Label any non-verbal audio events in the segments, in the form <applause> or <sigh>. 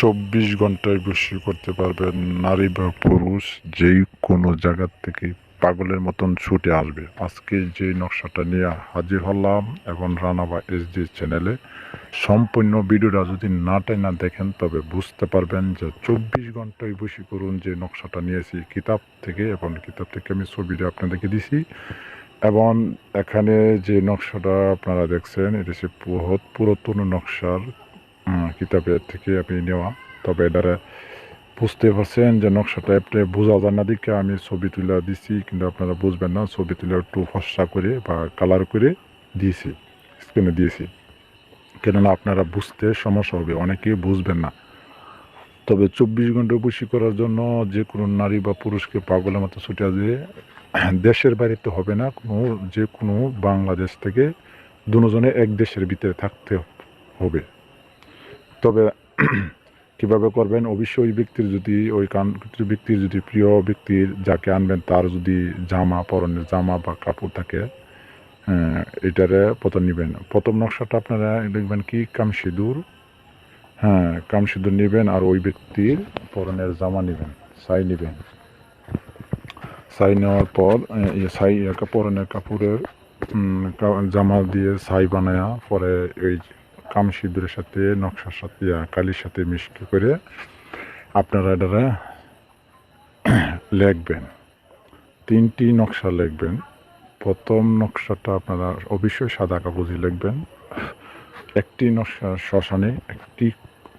চব্বিশ ঘন্টায় বসি করতে পারবেন, নারী বা পুরুষ, যেই কোনো জায়গার থেকে পাগলের মতন ছুটে আসবে। আজকে যে নকশাটা নিয়ে হাজির হলাম এবং রানাবা এসডি চ্যানেলে। সম্পূর্ণ ভিডিওটা যদি না না দেখেন, তবে বুঝতে পারবেন যে চব্বিশ ঘন্টায় বসি করুন যে নকশাটা নিয়েছি। কিতাব থেকে এবং কিতাব থেকে আমি ছবিটা আপনাদেরকে দিছি। এবং এখানে যে নকশাটা আপনারা দেখছেন, এটা হচ্ছে পুরাতন নকশার কিতাবের থেকে আপনি নেওয়া। তবে এটারে বুঝতে পারছেন যে নকশাটা একটু বোঝা যায় না। দিকে আমি ছবি তুলে দিছি, কিন্তু আপনারা বুঝবেন না, ছবি তুলে একটু ফসা করে বা কালার করে দিয়েছি স্ক্রিনে দিয়েছি। কেননা আপনারা বুঝতে সমস্যা হবে, অনেকেই বুঝবেন না। তবে চব্বিশ ঘণ্টা বসি করার জন্য যে কোনো নারী বা পুরুষকে পাগলের মতো ছুটে দিয়ে দেশের বাইরে বাড়িতে হবে না। কোনো যে কোনো বাংলাদেশ থেকে দুজনে এক দেশের ভিতরে থাকতে হবে। তবে <clears throat> কীভাবে করবেন? অবশ্যই ওই ব্যক্তির যদি ওই কান, ব্যক্তির যদি প্রিয় ব্যক্তির যাকে আনবেন, তার যদি জামা, পরনের জামা বা কাপড় থাকে এটারে প্রথম নেবেন। প্রথম নকশাটা আপনারা দেখবেন কি? কাম সিঁদুর। হ্যাঁ কাম সিঁদুর নেবেন আর ওই ব্যক্তির পরনের জামা নেবেন, সাই নেবেন। সাই নেওয়ার পর সাই পরনের কাপড়ের জামা দিয়ে সাই বানায়া পরে এই কাম সিঁদুরের সাথে, নকশার সাথে কালির সাথে মিশকে করে আপনারা এটারা লিখবেন। তিনটি নকশা লিখবেন। প্রথম নকশাটা আপনারা অবশ্যই সাদা কাগজে লিখবেন। একটি নকশা শ্মশানে, একটি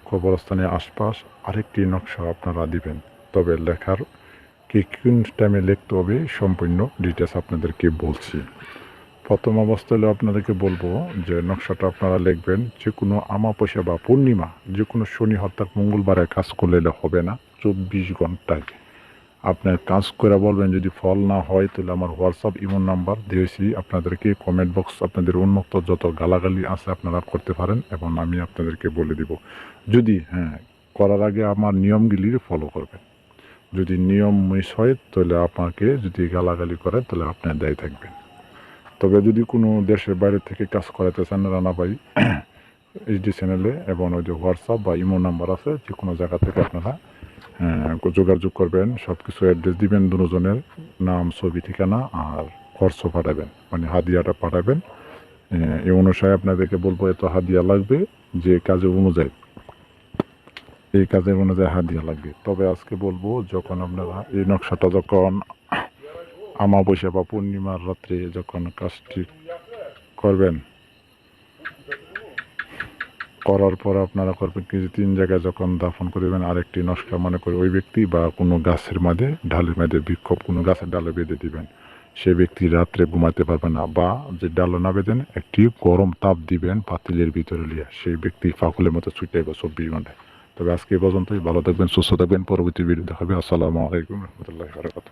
কবরস্থানের আশপাশ, আরেকটি নকশা আপনারা দিবেন। তবে লেখার কি কোন টাইমে লিখতে হবে সম্পূর্ণ ডিটেলস আপনাদেরকে বলছি। প্রথম অবস্থায় হলে আপনাদেরকে বলব যে নকশাটা আপনারা লিখবেন, যে কোনো আমাপয়সা বা পূর্ণিমা, যে কোনো শনি হত্যা মঙ্গলবারে কাজ করলে হবে না, চব্বিশ ঘন্টায়। আপনার কাজ করে বলবেন, যদি ফল না হয়, তাহলে আমার হোয়াটসঅ্যাপ ইমোন নাম্বার দিয়েছি আপনাদেরকে কমেন্ট বক্স আপনাদের উন্মুক্ত যত গালাগালি আছে আপনারা করতে পারেন এবং আমি আপনাদেরকে বলে দিব। যদি হ্যাঁ করার আগে আমার নিয়মগুলি ফলো করবেন। যদি নিয়ম মিস হয়, তাহলে আপনাকে যদি গালাগালি করে, তাহলে আপনার দায়ী থাকবেন তবে যদি কোনো দেশের বাইরে থেকে কাজ করাতে চান রানা ভাই, <clears throat> এইচডি চ্যানেলে এবং ওই যে হোয়াটসঅ্যাপ বা ইমো নাম্বার আছে যে কোনো জায়গা থেকে আপনারা যোগাযোগ করবেন সব কিছু অ্যাড্রেস দিবেন দুজনের নাম, ছবি, ঠিকানা আর খরচ পাঠাবেন। মানে হাদিয়াটা পাঠাবেন। এই অনুসারে আপনাদেরকে বলব, এত হাদিয়া লাগবে যে কাজে অনুযায়ী। এই কাজের অনুযায়ী হাদিয়া লাগবে। তবে আজকে বলব, যখন আপনারা এই নকশাটা যখন আমাবস্যা বা পূর্ণিমার রাত্রে যখন কাজটি করবেন, করার পর আপনারা করবেন কি তিন জায়গায় যখন দাফন করবেন আরেকটি নকশা মনে করে ওই ব্যক্তি বা কোনো গাছের মাঝে ঢালের মাঝে বিক্ষোভ, কোনো গাছের ডালে বেঁধে দিবেন। সে ব্যক্তি রাত্রে ঘুমাতে পারবে না বা যে ডালে না বেঁধেন, একটি গরম তাপ দিবেন পাতিলের ভিতরে লিয়া। সেই ব্যক্তি ফাকুলের মতো ছুটে যাবে চব্বিশ ঘন্টায়। তবে আজকে এই পর্যন্তই। ভালো থাকবেন, সুস্থ থাকবেন। পরবর্তী ভিডিও দেখাবে। আসসালামু আলাইকুম রহমতুল্লাহ